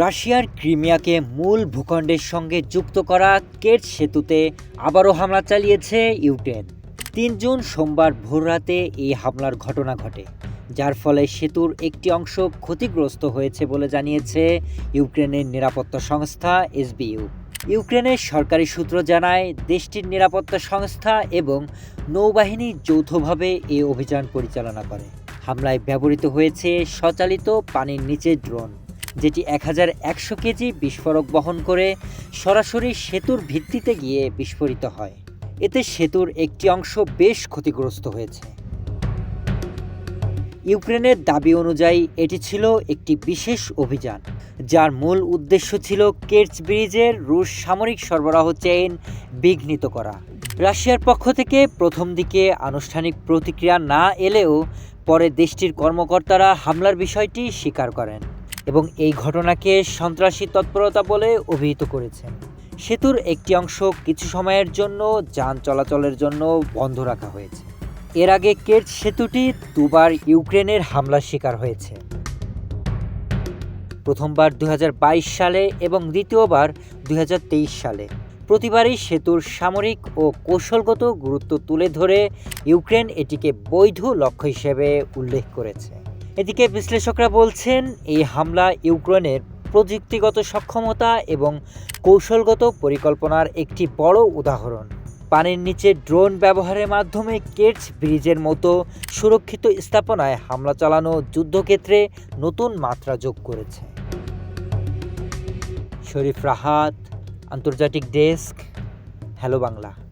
রাশিয়ার ক্রিমিয়াকে মূল ভূখণ্ডের সঙ্গে যুক্ত করা কেট সেতুতে আবারও হামলা চালিয়েছে ইউক্রেন। তিন জুন সোমবার ভোররাতে এই হামলার ঘটনা ঘটে, যার ফলে সেতুর একটি অংশ ক্ষতিগ্রস্ত হয়েছে বলে জানিয়েছে ইউক্রেনের নিরাপত্তা সংস্থা এসবিইউ। ইউক্রেনের সরকারি সূত্র জানায়, দেশটির নিরাপত্তা সংস্থা এবং নৌবাহিনী যৌথভাবে এই অভিযান পরিচালনা করে। হামলায় ব্যবহৃত হয়েছে স্বচালিত পানির নিচে ড্রোন। যেটি এক হাজার একশো কেজি বিস্ফোরক বহন করে সরাসরি সেতুর ভিত্তিতে গিয়ে বিস্ফোরিত হয়। এতে সেতুর একটি অংশ বেশ ক্ষতিগ্রস্ত হয়েছে। ইউক্রেনের দাবি অনুযায়ী এটি ছিল একটি বিশেষ অভিযান, যার মূল উদ্দেশ্য ছিল কের্চ ব্রিজের রুশ সামরিক সরবরাহ চেইন বিঘ্নিত করা। রাশিয়ার পক্ষ থেকে প্রথম দিকে আনুষ্ঠানিক প্রতিক্রিয়া না এলেও পরে দেশটির কর্মকর্তারা হামলার বিষয়টি স্বীকার করেন। এবং এই ঘটনাকে সন্ত্রাসী তৎপরতা বলে অভিহিত করেছেন। সেতুর একটি অংশ কিছু সময়ের জন্য যান চলাচলের জন্য বন্ধ রাখা হয়েছে। এর আগে কেট সেতুটি দুবার ইউক্রেনের হামলার শিকার হয়েছে। প্রথমবার দু হাজার বাইশ সালে এবং দ্বিতীয়বার দুই হাজার তেইশ সালে। প্রতিবারই সেতুর সামরিক ও কৌশলগত গুরুত্ব তুলে ধরে ইউক্রেন এটিকে বৈধ লক্ষ্য হিসেবে উল্লেখ করেছে। এদিকে বিশ্লেষকরা বলছেন, এই হামলা ইউক্রেনের প্রযুক্তিগত সক্ষমতা এবং কৌশলগত পরিকল্পনার একটি বড় উদাহরণ। পানির নিচে ড্রোন ব্যবহারের মাধ্যমে কেটস ব্রিজের মতো সুরক্ষিত স্থাপনায় হামলা চালানো যুদ্ধক্ষেত্রে নতুন মাত্রা যোগ করেছে। শরীফ রাহাত, আন্তর্জাতিক ডেস্ক, হ্যালো বাংলা।